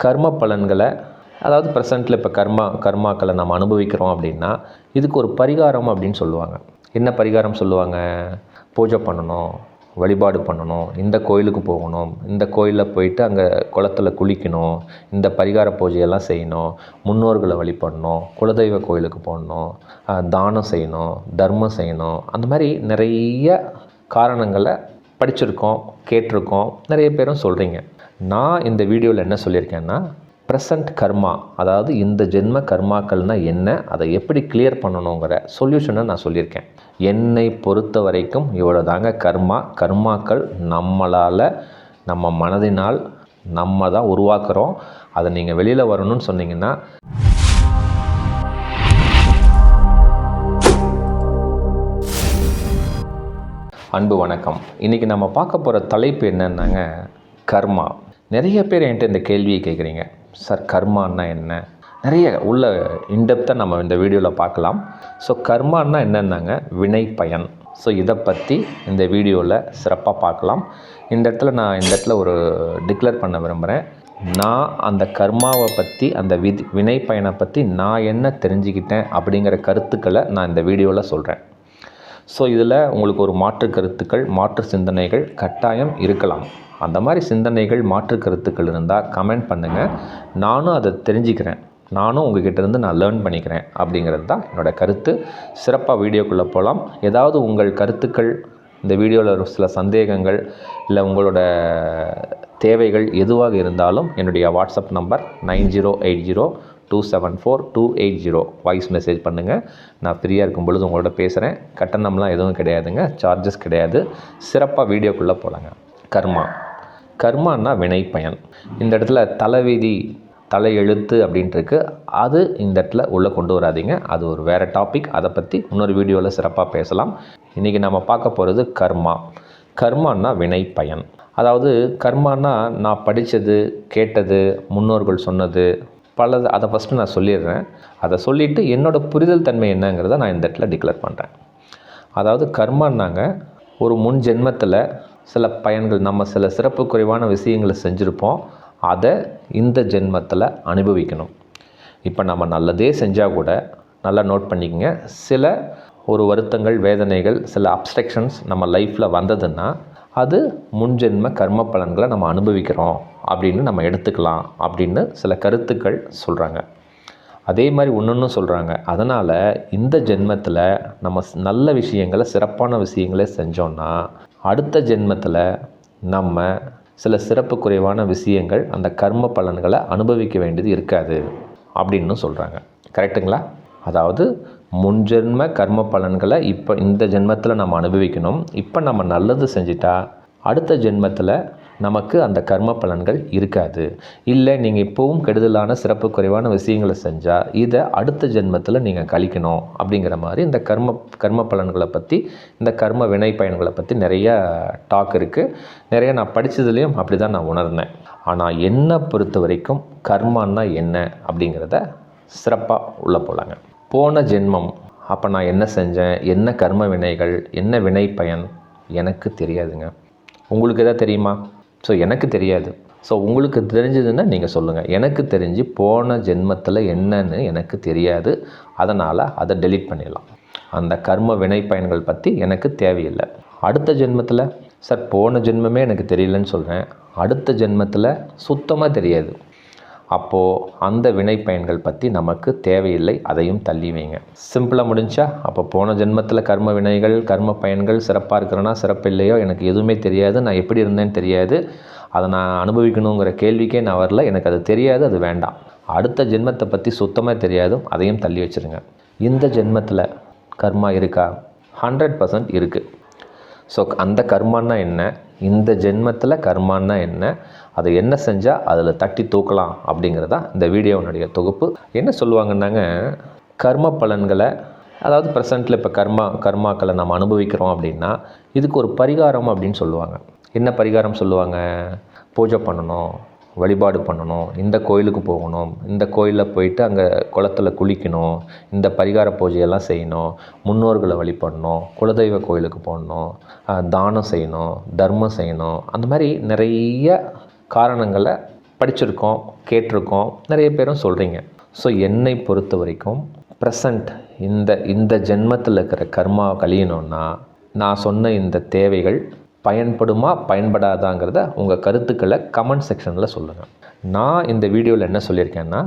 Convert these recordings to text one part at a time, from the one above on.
கர்ம பலன்களை அதாவது ப்ரெசண்ட்டில் இப்போ கர்மா கர்மாக்களை நம்ம அனுபவிக்கிறோம் அப்படின்னா இதுக்கு ஒரு பரிகாரம் அப்படின்னு சொல்லுவாங்க. என்ன பரிகாரம் சொல்லுவாங்க? பூஜை பண்ணணும் வழிபாடு பண்ணணும் இந்த கோயிலுக்கு போகணும் இந்த கோயிலில் போயிட்டு அங்கே குளத்துல குளிக்கணும் இந்த பரிகார பூஜையெல்லாம் செய்யணும் முன்னோர்களை வழிபடணும் குலதெய்வ கோயிலுக்கு போடணும் தானம் செய்யணும் தர்மம் செய்யணும் அந்த மாதிரி நிறைய காரணங்களை படிச்சிருக்கோம் கேட்டிருக்கோம் நிறைய பேரும் சொல்கிறீங்க நான் இந்த வீடியோவில் என்ன சொல்லியிருக்கேன்னா ப்ரெசண்ட் கர்மா அதாவது இந்த ஜென்ம கர்மாக்கள்னால் என்ன அதை எப்படி கிளியர் பண்ணணுங்கிற சொல்யூஷனை நான் சொல்லியிருக்கேன். என்னை பொறுத்த வரைக்கும் இவ்வளோ தாங்க கர்மா. கர்மாக்கள் நம்மளால் நம்ம மனதினால் நம்ம தான் உருவாக்குறோம். அதை நீங்கள் வெளியில் வரணும்னு சொன்னீங்கன்னா அன்பு வணக்கம். இன்றைக்கி நம்ம பார்க்க போகிற தலைப்பு என்னன்னாங்க? கர்மா. நிறைய பேர் என்கிட்ட இந்த கேள்வியை கேட்குறீங்க. சார் கர்மான்னா என்ன? நிறைய உள்ள இன்டெப்த்தாக நம்ம இந்த வீடியோவில் பார்க்கலாம். ஸோ கர்மான்னா என்னென்னாங்க? வினை பயன். ஸோ இதை பற்றி இந்த வீடியோவில் சிறப்பாக பார்க்கலாம். இந்த இடத்துல நான் இந்த இடத்துல ஒரு டிக்ளேர் பண்ண விரும்புகிறேன் நான் அந்த கர்மாவை பற்றி அந்த விதி வினை பயனை பற்றி நான் என்ன தெரிஞ்சுக்கிட்டேன் அப்படிங்கிற கருத்துக்களை நான் இந்த வீடியோவில் சொல்கிறேன் ஸோ இதில் உங்களுக்கு ஒரு மாற்று கருத்துக்கள் மாற்று சிந்தனைகள் கட்டாயம் இருக்கலாம். அந்த மாதிரி சிந்தனைகள் மாற்று கருத்துக்கள் இருந்தால் கமெண்ட் பண்ணுங்கள் நானும் அதை தெரிஞ்சுக்கிறேன். நானும் உங்ககிட்டேருந்து நான் லேர்ன் பண்ணிக்கிறேன் அப்படிங்கிறது தான் என்னோடய கருத்து. சிறப்பாக வீடியோக்குள்ளே போகலாம் ஏதாவது உங்கள் கருத்துக்கள் இந்த வீடியோவில் ஒரு சில சந்தேகங்கள் இல்லை உங்களோட தேவைகள் எதுவாக இருந்தாலும் என்னுடைய WhatsApp number nine zero eight zero two seven four two eight zero voice message பண்ணுங்கள் நான் ஃப்ரீயாக இருக்கும் பொழுது உங்களோட பேசுகிறேன் கட்டணம்லாம் எதுவும் கிடையாதுங்க. சார்ஜஸ் கிடையாது. சிறப்பாக வீடியோக்குள்ளே போகலாங்க கர்மா. கர்மான்னா வினை பயன் இந்த இடத்துல தலைவிதி தலையெழுத்து எழுத்து அப்படின்ட்டுருக்கு. அது இந்த இடத்துல உள்ளே கொண்டு வராதீங்க. அது ஒரு வேறு டாபிக் அதை பற்றி இன்னொரு வீடியோவில் சிறப்பாக பேசலாம். இன்றைக்கி நம்ம பார்க்க போகிறது கர்மா. கர்மான்னா வினை பயன் அதாவது கர்மான்னா நான் படித்தது கேட்டது முன்னோர்கள் சொன்னது பல அதை ஃபஸ்ட்டு நான் சொல்லிடுறேன். அதை சொல்லிவிட்டு என்னோடய புரிதல் தன்மை என்னங்கிறத நான் இந்த இடத்துல டிக்ளேர் பண்ணுறேன் அதாவது கர்மான்னாங்க ஒரு முன் ஜென்மத்தில் சில பயன்கள் நம்ம சில சிறப்பு குறைவான விஷயங்களை செஞ்சுருப்போம். அதை இந்த ஜென்மத்தில் அனுபவிக்கணும். இப்போ நம்ம நல்லதே செஞ்சால் கூட நல்லா நோட் பண்ணிக்கங்க. சில ஒரு வருத்தங்கள் வேதனைகள் சில அப்ஸ்ட்ரக்ஷன்ஸ் நம்ம லைஃப்பில் வந்ததுன்னா அது முன்ஜென்ம கர்ம பலன்களை நம்ம அனுபவிக்கிறோம் அப்படின்னு நம்ம எடுத்துக்கலாம் அப்படின்னு சில கருத்துக்கள் சொல்கிறாங்க அதே மாதிரி ஒன்று சொல்கிறாங்க அதனால் இந்த ஜென்மத்தில் நம்ம ஸ்- நல்ல விஷயங்களை சிறப்பான விஷயங்களை செஞ்சோன்னா அடுத்த ஜென்மத்தில் நம்ம சில சிறப்பு குறைவான விஷயங்கள் அந்த கர்ம பலன்களை அனுபவிக்க வேண்டியது இருக்காது அப்படின்னு சொல்கிறாங்க கரெக்டுங்களா அதாவது முன்ஜென்ம கர்ம பலன்களை இப்போ இந்த ஜென்மத்தில் நம்ம அனுபவிக்கணும். இப்போ நம்ம நல்லது செஞ்சிட்டா அடுத்த ஜென்மத்தில் நமக்கு அந்த கர்ம பலன்கள் இருக்காது. இல்லை நீங்கள் இப்போவும் கெடுதலான சிறப்பு குறைவான விஷயங்களை செஞ்சால் இதை அடுத்த ஜென்மத்தில் நீங்கள் கழிக்கணும் அப்படிங்கிற மாதிரி இந்த கர்ம கர்ம பலன்களை பற்றி இந்த கர்ம வினை பயன்களை பற்றி நிறைய டாக் இருக்குது நிறைய நான் படித்ததுலேயும் அப்படி தான் நான் உணர்ந்தேன். ஆனால் என்னை பொறுத்த வரைக்கும் கர்மான்னா என்ன அப்படிங்கிறத சிறப்பாக உள்ளே போகலாங்க போன ஜென்மம். அப்போ நான் என்ன செஞ்சேன்? என்ன கர்ம வினைகள்? என்ன வினை பயன் எனக்கு தெரியாதுங்க. உங்களுக்கு எதாவது தெரியுமா? ஸோ எனக்கு தெரியாது. ஸோ உங்களுக்கு தெரிஞ்சதுன்னா நீங்கள் சொல்லுங்கள் எனக்கு தெரிஞ்சு போன ஜென்மத்தில் என்னன்னு எனக்கு தெரியாது. அதனால் அதை டெலீட் பண்ணிடலாம். அந்த கர்ம வினை பயன்கள் பற்றி எனக்கு தேவையில்லை. அடுத்த ஜென்மத்தில் சார் போன ஜென்மமே எனக்கு தெரியலன்னு சொல்கிறேன் அடுத்த ஜென்மத்தில் சுத்தமாக தெரியாது. அப்போது அந்த வினை பயன்கள் பற்றி நமக்கு தேவையில்லை அதையும் தள்ளி வைங்க. சிம்பிளாக முடிஞ்சா அப்போ போன ஜென்மத்தில் கர்ம வினைகள் கர்ம பயன்கள் சிறப்பாக இருக்கிறனா சிறப்பு இல்லையோ எனக்கு எதுவுமே தெரியாது நான் எப்படி இருந்தேன்னு தெரியாது. அதை நான் அனுபவிக்கணுங்கிற கேள்விக்கே நான் வரல எனக்கு அது தெரியாது அது வேண்டாம். அடுத்த ஜென்மத்தை பற்றி சுத்தமாக தெரியாதும் அதையும் தள்ளி வச்சிருங்க. இந்த ஜென்மத்தில் கர்மா இருக்கா? ஹண்ட்ரட் பர்சன்ட் இருக்குது ஸோ அந்த கர்மான்னா என்ன? இந்த ஜென்மத்தில் கர்மான்னா என்ன? அதை என்ன செஞ்சால் அதில் தட்டி தூக்கலாம் அப்படிங்கிறதா இந்த வீடியோனுடைய தொகுப்பு. என்ன சொல்லுவாங்கன்னாங்க? கர்ம பலன்களை அதாவது ப்ரெசண்ட்டில் இப்போ கர்மா கர்மாக்களை நம்ம அனுபவிக்கிறோம் அப்படின்னா இதுக்கு ஒரு பரிகாரம் அப்படின்னு சொல்லுவாங்க. என்ன பரிகாரம் சொல்லுவாங்க? பூஜை பண்ணணும். வழிபாடு பண்ணணும் இந்த கோயிலுக்கு போகணும் இந்த கோயிலில் போயிட்டு அங்கே குளத்துல குளிக்கணும் இந்த பரிகார பூஜையெல்லாம் செய்யணும் முன்னோர்களை வழிபடணும் குலதெய்வ கோயிலுக்கு போகணும் தானம் செய்யணும் தர்மம் செய்யணும் அந்த மாதிரி நிறைய காரணங்களை படிச்சிருக்கோம் கேட்டிருக்கோம் நிறைய பேரும் சொல்கிறீங்க ஸோ என்னை பொறுத்த வரைக்கும் ப்ரெசண்ட் இந்த இந்த ஜென்மத்தில் இருக்கிற கர்மா கழியணும்னா நான் சொன்ன இந்த தேவைகள் பயன்படுமா பயன்படாதாங்கிறத உங்கள் கருத்துக்களை கமெண்ட் செக்ஷனில் சொல்லுங்கள் நான் இந்த வீடியோவில் என்ன சொல்லியிருக்கேன்னா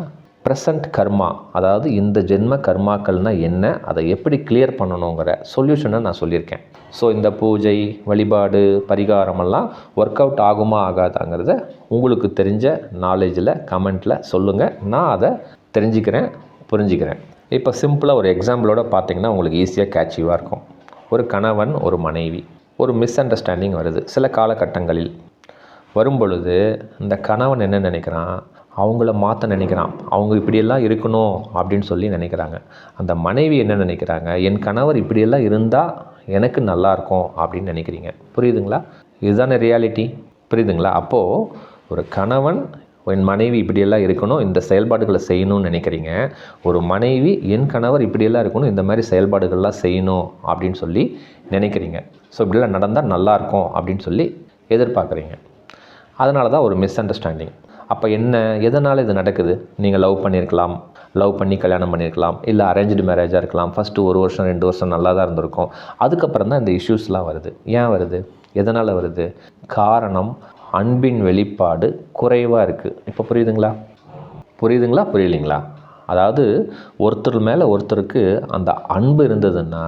ப்ரெசண்ட் கர்மா அதாவது இந்த ஜென்ம கர்மாக்கள்னால் என்ன அதை எப்படி கிளியர் பண்ணணுங்கிற சொல்யூஷனை நான் சொல்லியிருக்கேன். ஸோ இந்த பூஜை வழிபாடு பரிகாரமெல்லாம் ஒர்க் அவுட் ஆகுமா ஆகாதாங்கிறத உங்களுக்கு தெரிஞ்ச நாலேஜில் கமெண்ட்டில் சொல்லுங்கள் நான் அதை தெரிஞ்சுக்கிறேன் புரிஞ்சுக்கிறேன். இப்போ சிம்பிளாக ஒரு எக்ஸாம்பிளோட பார்த்தீங்கன்னா உங்களுக்கு ஈஸியாக கேட்சிவாக இருக்கும். ஒரு கணவன் ஒரு மனைவி. ஒரு மிஸ் அண்டர்ஸ்டாண்டிங் வருது சில காலகட்டங்களில். வரும் பொழுது இந்த கணவன் என்ன நினைக்கிறான்? அவங்கள மாற்ற நினைக்கிறான். அவங்க இப்படியெல்லாம் இருக்கணும் அப்படின்னு சொல்லி நினைக்கிறாங்க. அந்த மனைவி என்ன நினைக்கிறாங்க? என் கணவர் இப்படியெல்லாம் இருந்தால் எனக்கு நல்லா இருக்கும் அப்படின்னு நினைக்கிறீங்க. புரியுதுங்களா? இதுதானே ரியாலிட்டி புரியுதுங்களா? அப்போது ஒரு கணவன் என் மனைவி இப்படியெல்லாம் இருக்கணும் இந்த செயல்பாடுகளை செய்யணும்னு நினைக்கிறீங்க. ஒரு மனைவி என் கணவர் இப்படியெல்லாம் இருக்கணும் இந்த மாதிரி செயல்பாடுகள்லாம் செய்யணும் அப்படின்னு சொல்லி நினைக்கிறீங்க. ஸோ இப்படிலாம் நடந்தால் நல்லாயிருக்கும் அப்படின்னு சொல்லி எதிர்பார்க்குறீங்க. அதனால தான் ஒரு மிஸ் அண்டர்ஸ்டாண்டிங் அப்போ என்ன எதனால் இது நடக்குது? நீங்கள் லவ் பண்ணியிருக்கலாம் லவ் பண்ணி கல்யாணம் பண்ணியிருக்கலாம் இல்லை அரேஞ்சு மேரேஜாக இருக்கலாம். ஃபஸ்ட்டு ஒரு வருஷம் ரெண்டு வருஷம் நல்லா தான் இருந்திருக்கும். அதுக்கப்புறம் தான் இந்த இஷ்யூஸ்லாம் வருது. ஏன் வருது? எதனால் வருது? காரணம் அன்பின் வெளிப்பாடு குறைவாக இருக்குது இப்போ புரியுதுங்களா? புரியுதுங்களா? புரியலைங்களா? அதாவது ஒருத்தர் மேலே ஒருத்தருக்கு அந்த அன்பு இருந்ததுன்னா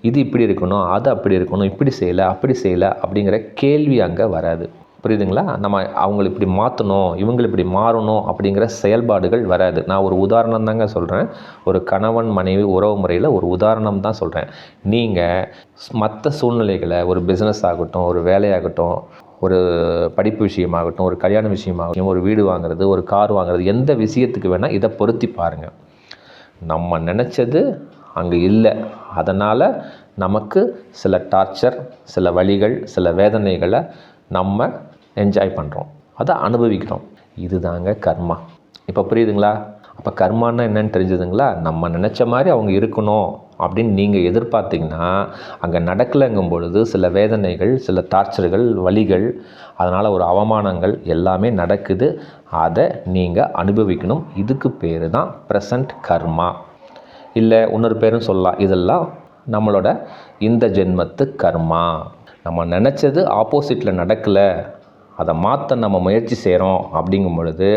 இது இப்படி இருக்கணும் அது அப்படி இருக்கணும் இப்படி செய்யலை அப்படி செய்யலை அப்படிங்கிற கேள்வி அங்கே வராது. புரியுதுங்களா? நம்ம அவங்களை இப்படி மாற்றணும் இவங்களை இப்படி மாறணும் அப்படிங்கிற செயல்பாடுகள் வராது. நான் ஒரு உதாரணம் தாங்க சொல்கிறேன் ஒரு கணவன் மனைவி உறவு முறையில் ஒரு உதாரணம் தான் சொல்கிறேன் நீங்கள் மற்ற சூழ்நிலைகளை ஒரு பிஸ்னஸ் ஆகட்டும் ஒரு வேலையாகட்டும் ஒரு படிப்பு விஷயமாகட்டும் ஒரு கல்யாண விஷயமாகட்டும் ஒரு வீடு வாங்குறது ஒரு கார் வாங்குறது எந்த விஷயத்துக்கு வேணால் இதை பொருத்தி பாருங்கள் நம்ம நினச்சது அங்கே இல்லை. அதனால் நமக்கு சில டார்ச்சர் சில வழிகள் சில வேதனைகளை நம்ம என்ஜாய் பண்ணுறோம் அதை அனுபவிக்கிறோம். இதுதாங்க கர்மா. இப்போ புரியுதுங்களா? அப்போ கர்மான்னா என்னன்னு தெரிஞ்சுதுங்களா? நம்ம நினச்ச மாதிரி அவங்க இருக்கணும். அப்படின்னு நீங்கள் எதிர்பார்த்தீங்கன்னா அங்கே நடக்கலைங்கும் பொழுது சில வேதனைகள் சில டார்ச்சர்கள் வலிகள் அதனால் ஒரு அவமானங்கள் எல்லாமே நடக்குது. அதை நீங்கள் அனுபவிக்கணும். இதுக்கு பேர் தான் ப்ரெசண்ட் கர்மா இல்லை இன்னொரு பேரும் சொல்லலாம். இதெல்லாம் நம்மளோட இந்த ஜென்மத்து கர்மா நம்ம நினச்சது ஆப்போசிட்டில் நடக்கலை. அதை மாற்ற நம்ம முயற்சி செய்கிறோம் அப்படிங்கும் பொழுது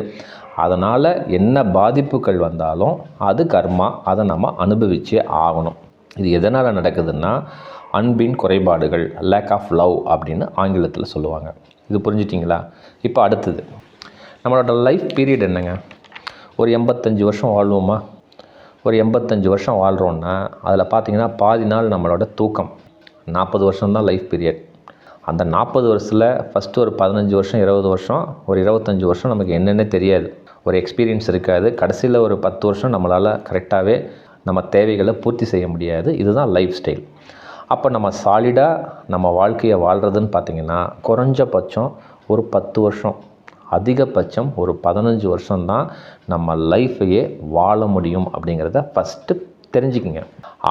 அதனால் என்ன பாதிப்புகள் வந்தாலும் அது கர்மா அதை நம்ம அனுபவிச்சே ஆகணும். இது எதனால் நடக்குதுன்னா அன்பின் குறைபாடுகள் லேக் ஆஃப் லவ் அப்படின்னு ஆங்கிலத்தில் சொல்லுவாங்க. இது புரிஞ்சிட்டிங்களா? இப்போ அடுத்தது. நம்மளோட லைஃப் பீரியட் என்னங்க? ஒரு எண்பத்தஞ்சு வருஷம் வாழ்வோமா? ஒரு எண்பத்தஞ்சு வருஷம் வாழ்கிறோன்னா அதில் பார்த்தீங்கன்னா பாதி நாள் நம்மளோட தூக்கம். நாற்பது வருஷம் தான் லைஃப் பீரியட் அந்த நாற்பது வருஷத்தில் ஃபஸ்ட்டு ஒரு பதினஞ்சு வருஷம் இருபது வருஷம் ஒரு இருபத்தஞ்சி வருஷம் நமக்கு என்னென்ன தெரியாது. ஒரு எக்ஸ்பீரியன்ஸ் இருக்காது. கடைசியில் ஒரு பத்து வருஷம் நம்மளால் கரெக்டாகவே நம்ம தேவைகளை பூர்த்தி செய்ய முடியாது. இதுதான் லைஃப் ஸ்டைல் அப்போ நம்ம சாலிடாக நம்ம வாழ்க்கையை வாழ்கிறதுன்னு பார்த்திங்கன்னா குறைஞ்சபட்சம் ஒரு பத்து வருஷம் அதிகபட்சம் ஒரு பதினஞ்சு வருஷம்தான் நம்ம லைஃப்பையே வாழ முடியும் அப்படிங்கிறத ஃபஸ்ட்டு தெரிஞ்சுக்கிங்க.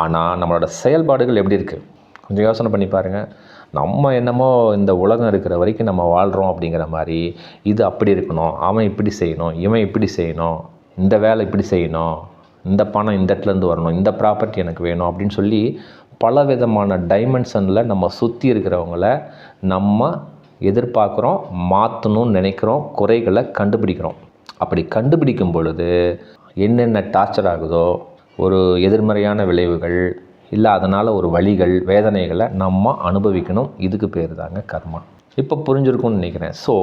ஆனால் நம்மளோட செயல்பாடுகள் எப்படி இருக்குது கொஞ்சம் யோசனை பண்ணி பாருங்கள் நம்ம என்னமோ இந்த உலகம் இருக்கிற வரைக்கும் நம்ம வாழ்கிறோம் அப்படிங்கிற மாதிரி இது அப்படி இருக்கணும் அவன் இப்படி செய்யணும் இவன் இப்படி செய்யணும் இந்த வேலை இப்படி செய்யணும் இந்த பணம் இந்த இடத்துலேருந்து வரணும் இந்த ப்ராப்பர்ட்டி எனக்கு வேணும் அப்படின்னு சொல்லி பல விதமான டைமென்ஷனில் நம்ம சுற்றி இருக்கிறவங்கள நம்ம எதிர்பார்க்குறோம் மாற்றணும்னு நினைக்கிறோம் குறைகளை கண்டுபிடிக்கிறோம். அப்படி கண்டுபிடிக்கும் பொழுது என்னென்ன டார்ச்சர் ஆகுதோ ஒரு எதிர்மறையான விளைவுகள் இல்லை அதனால் ஒரு வழிகள் வேதனைகளை நம்ம அனுபவிக்கணும். இதுக்கு பேர் தாங்க கர்மா. இப்போ புரிஞ்சிருக்கும்னு நினைக்கிறேன். ஸோ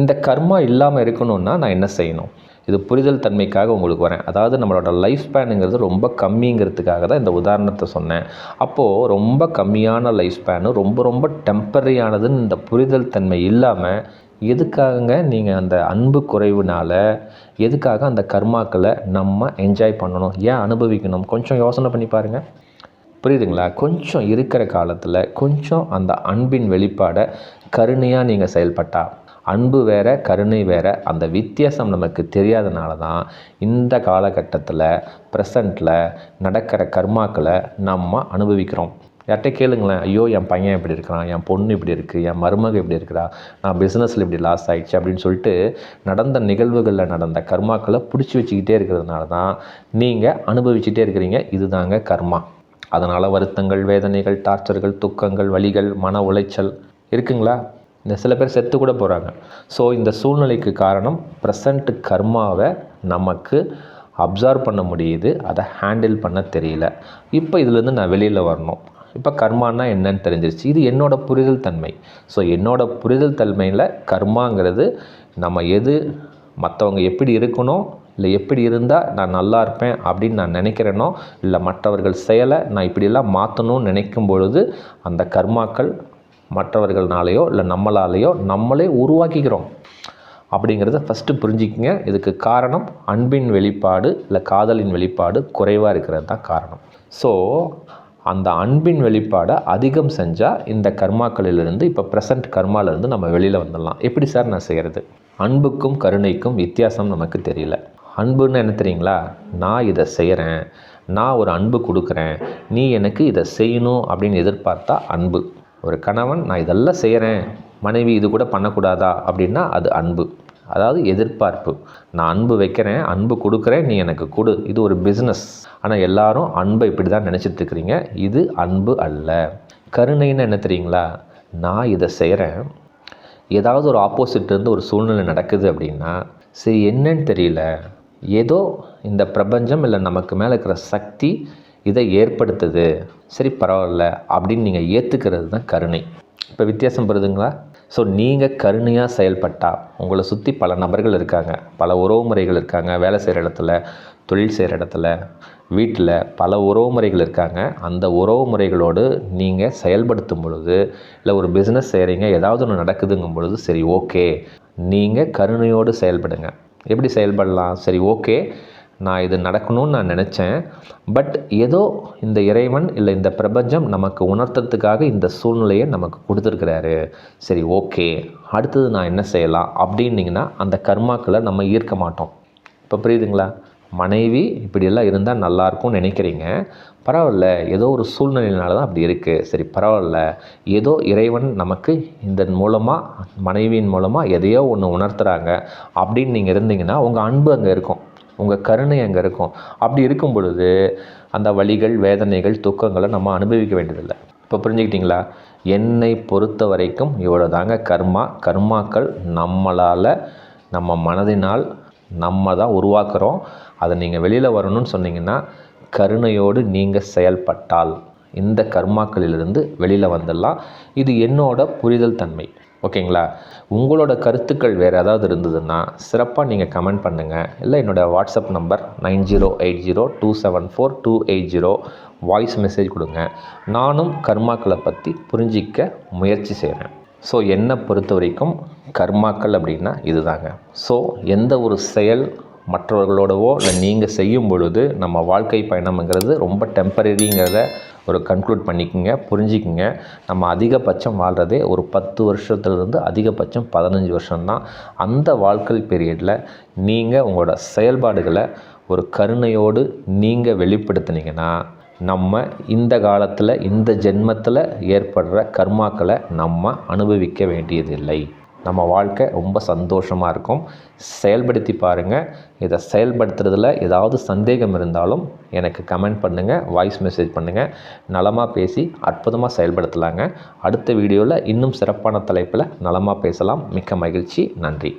இந்த கர்மா இல்லாமல் இருக்கணும்னா நான் என்ன செய்யணும்? இது புரிதல் தன்மைக்காக உங்களுக்கு வரேன். அதாவது நம்மளோட லைஃப் ஸ்பேனுங்கிறது ரொம்ப கம்மிங்கிறதுக்காக தான் இந்த உதாரணத்தை சொன்னேன். அப்போது ரொம்ப கம்மியான லைஃப் ஸ்பேனு ரொம்ப ரொம்ப டெம்பரரியானதுன்னு இந்த புரிதல் தன்மை இல்லாமல் எதுக்காகங்க நீங்கள் அந்த அன்பு குறைவுனால எதுக்காக அந்த கர்மாக்களை நம்ம என்ஜாய் பண்ணணும்? ஏன் அனுபவிக்கணும்? கொஞ்சம் யோசனை பண்ணி பாருங்கள் புரியுதுங்களா? கொஞ்சம் இருக்கிற காலத்தில் கொஞ்சம் அந்த அன்பின் வெளிப்பாடை கருணையாக நீங்கள் செயல்பட்டா அன்பு வேற கருணை வேற அந்த வித்தியாசம் நமக்கு தெரியாதனால தான் இந்த காலகட்டத்தில் ப்ரெசண்ட்டில் நடக்கிற கர்மாக்களை நம்ம அனுபவிக்கிறோம். யார்கிட்ட கேளுங்களேன் ஐயோ என் பையன் இப்படி இருக்கிறான் என் பொண்ணு இப்படி இருக்குது என் மருமக இப்படி இருக்கிறா நான் பிஸ்னஸில் இப்படி லாஸ் ஆகிடுச்சு அப்படின்னு சொல்லிட்டு நடந்த நிகழ்வுகளில் நடந்த கர்மாக்களை பிடிச்சி வச்சுக்கிட்டே இருக்கிறதுனால தான் நீங்கள் அனுபவிச்சுட்டே இருக்கிறீங்க. இதுதாங்க கர்மா. அதனால் வருத்தங்கள் வேதனைகள் டார்ச்சர்கள் துக்கங்கள் வலிகள் மன உளைச்சல் இருக்குங்களா? இந்த சில பேர் செத்து கூட போகிறாங்க ஸோ இந்த சூழ்நிலைக்கு காரணம் ப்ரெசண்ட் கர்மாவை நமக்கு அப்சர்வ் பண்ண முடியுது. அதை ஹேண்டில் பண்ண தெரியல. இப்போ இதுலேருந்து நான் வெளியில் வரணும். இப்போ கர்மானா என்னன்னு தெரிஞ்சிருச்சு. இது என்னோட புரிதல் தன்மை. ஸோ என்னோட புரிதல் தன்மையில் கர்மாங்கிறது நம்ம எது மற்றவங்க எப்படி இருக்கணும் இல்லை எப்படி இருந்தால் நான் நல்லா இருப்பேன் அப்படின்னு நான் நினைக்கிறேனோ இல்லை மற்றவர்கள் செயலை நான் இப்படியெல்லாம் மாற்றணும்னு நினைக்கும் பொழுது அந்த கர்மாக்கள் மற்றவர்கள்னாலேயோ இல்லை நம்மளாலேயோ நம்மளே உருவாக்கிக்கிறோம். அப்படிங்கிறத ஃபஸ்ட்டு புரிஞ்சிக்கங்க. இதுக்கு காரணம் அன்பின் வெளிப்பாடு இல்லை காதலின் வெளிப்பாடு குறைவாக இருக்கிறது தான் காரணம். ஸோ அந்த அன்பின் வெளிப்பாடை அதிகம் செஞ்சால் இந்த கர்மாக்களிலிருந்து இப்போ ப்ரெசண்ட் கர்மாவிலேருந்து நம்ம வெளியில் வந்துடலாம். எப்படி சார் நான் செய்கிறது அன்புக்கும் கருணைக்கும் வித்தியாசம் நமக்கு தெரியல. அன்புன்னு என்ன தெரியுங்களா? நான் இதை செய்கிறேன் நான் ஒரு அன்பு கொடுக்குறேன். நீ எனக்கு இதை செய்யணும் அப்படின்னு எதிர்பார்த்தா அன்பு. ஒரு கணவன் நான் இதெல்லாம் செய்கிறேன் மனைவி இது கூட பண்ணக்கூடாதா? அப்படின்னா அது அன்பு. அதாவது எதிர்பார்ப்பு. நான் அன்பு வைக்கிறேன். அன்பு கொடுக்குறேன். நீ எனக்கு கொடு. இது ஒரு பிஸ்னஸ் ஆனால் எல்லாரும் அன்பை இப்படி தான் நினச்சிட்டுருக்குறீங்க இது அன்பு அல்ல. கருணைன்னு என்ன தெரியுங்களா? நான் இதை செய்கிறேன் ஏதாவது ஒரு ஆப்போசிட்லேருந்து ஒரு சூழ்நிலை நடக்குது அப்படின்னா சரி என்னன்னு தெரியல. ஏதோ இந்த பிரபஞ்சம் இல்லை நமக்கு மேலே இருக்கிற சக்தி இதை ஏற்படுத்துது. சரி பரவாயில்ல அப்படின்னு நீங்கள் ஏற்றுக்கிறது தான் கருணை. இப்போ வித்தியாசம் வருதுங்களா ஸோ நீங்கள் கருணையாக செயல்பட்டால் உங்களை சுற்றி பல நபர்கள் இருக்காங்க பல உறவுமுறைகள் இருக்காங்க வேலை செய்கிற இடத்துல தொழில் செய்கிற இடத்துல வீட்டில் பல உறவுமுறைகள் இருக்காங்க. அந்த உறவுமுறைகளோடு நீங்கள் செயல்படுத்தும் பொழுது இல்லை ஒரு பிஸ்னஸ் செய்கிறீங்க ஏதாவது ஒன்று நடக்குதுங்கும் பொழுது சரி ஓகே நீங்கள் கருணையோடு செயல்படுங்க. எப்படி செயல்படலாம்? சரி ஓகே. நான் இது நடக்கணும்னு நான் நினச்சேன். பட் ஏதோ இந்த இறைவன் இல்லை இந்த பிரபஞ்சம் நமக்கு உணர்த்துறதுக்காக இந்த சூழ்நிலையை நமக்கு கொடுத்துருக்கிறாரு. சரி ஓகே. அடுத்தது நான் என்ன செய்யலாம்? அப்படின்னிங்கன்னா அந்த கர்மாக்களை நம்ம ஈர்க்க மாட்டோம். இப்போ புரியுதுங்களா? மனைவி இப்படியெல்லாம் இருந்தால் நல்லாயிருக்கும்னு நினைக்கிறீங்க. பரவாயில்ல ஏதோ ஒரு சூழ்நிலையினால தான் அப்படி இருக்குது சரி பரவாயில்ல. ஏதோ இறைவன் நமக்கு இதன் மூலமாக மனைவியின் மூலமாக எதையோ ஒன்று உணர்த்துறாங்க. அப்படின்னு நீங்கள் இருந்தீங்கன்னா உங்கள் அன்பு அங்கே இருக்கும். உங்கள் கருணை அங்கே இருக்கும். அப்படி இருக்கும் பொழுது அந்த வலிகள் வேதனைகள் துக்கங்களை நம்ம அனுபவிக்க வேண்டியதில்லை. இப்போ புரிஞ்சுக்கிட்டிங்களா? என்னை பொறுத்த வரைக்கும் இவ்வளோ தாங்க கர்மா. கர்மாக்கள் நம்மளால் நம்ம மனதினால் நம்ம தான் உருவாக்குறோம். அதை நீங்கள் வெளியில் வரணும்னு சொன்னீங்கன்னா கருணையோடு நீங்கள் செயல்பட்டால் இந்த கர்மாக்களிலிருந்து வெளியில் வந்துடலாம். இது என்னோட புரிதல் தன்மை. ஓகேங்களா? உங்களோட கருத்துக்கள் வேறு ஏதாவது இருந்ததுன்னா சிறப்பாக நீங்கள் கமெண்ட் பண்ணுங்கள் இல்லை என்னோடய WhatsApp number nine zero eight zero two seven four two eight zero voice message கொடுங்க. நானும் கர்மாக்களை பற்றி புரிஞ்சிக்க முயற்சி செய்கிறேன் ஸோ என்னை பொறுத்த வரைக்கும் கர்மாக்கள் அப்படின்னா இதுதாங்க. ஸோ எந்த ஒரு செயல் மற்றவர்களோடவோ இல்லை நீங்கள் செய்யும் பொழுது நம்ம வாழ்க்கை பயணம்ங்கிறது ரொம்ப டெம்பரரிங்கிறத ஒரு கன்க்ளூட் பண்ணிக்கோங்க புரிஞ்சிக்கோங்க. நம்ம அதிகபட்சம் வாழ்கிறதே ஒரு பத்து வருஷத்துலேருந்து அதிகபட்சம் பதினஞ்சு வருஷம்தான். அந்த வாழ்க்கை பீரியடில் நீங்கள் உங்களோட செயல்பாடுகளை ஒரு கருணையோடு நீங்கள் வெளிப்படுத்துனீங்கன்னா நம்ம இந்த காலத்தில் இந்த ஜென்மத்தில் ஏற்படுற கர்மாக்களை நம்ம அனுபவிக்க வேண்டியதில்லை. நம்ம வாழ்க்கை ரொம்ப சந்தோஷமாக இருக்கும். செயல்படுத்தி பாருங்கள் இதை செயல்படுத்துறதுல ஏதாவது சந்தேகம் இருந்தாலும் எனக்கு கமெண்ட் பண்ணுங்கள் வாய்ஸ் மெசேஜ் பண்ணுங்கள் நலமாக பேசி அற்புதமாக செயல்படுத்தலாங்க. அடுத்த வீடியோவில் இன்னும் சிறப்பான தலைப்பில் நலமாக பேசலாம். மிக்க மகிழ்ச்சி. நன்றி.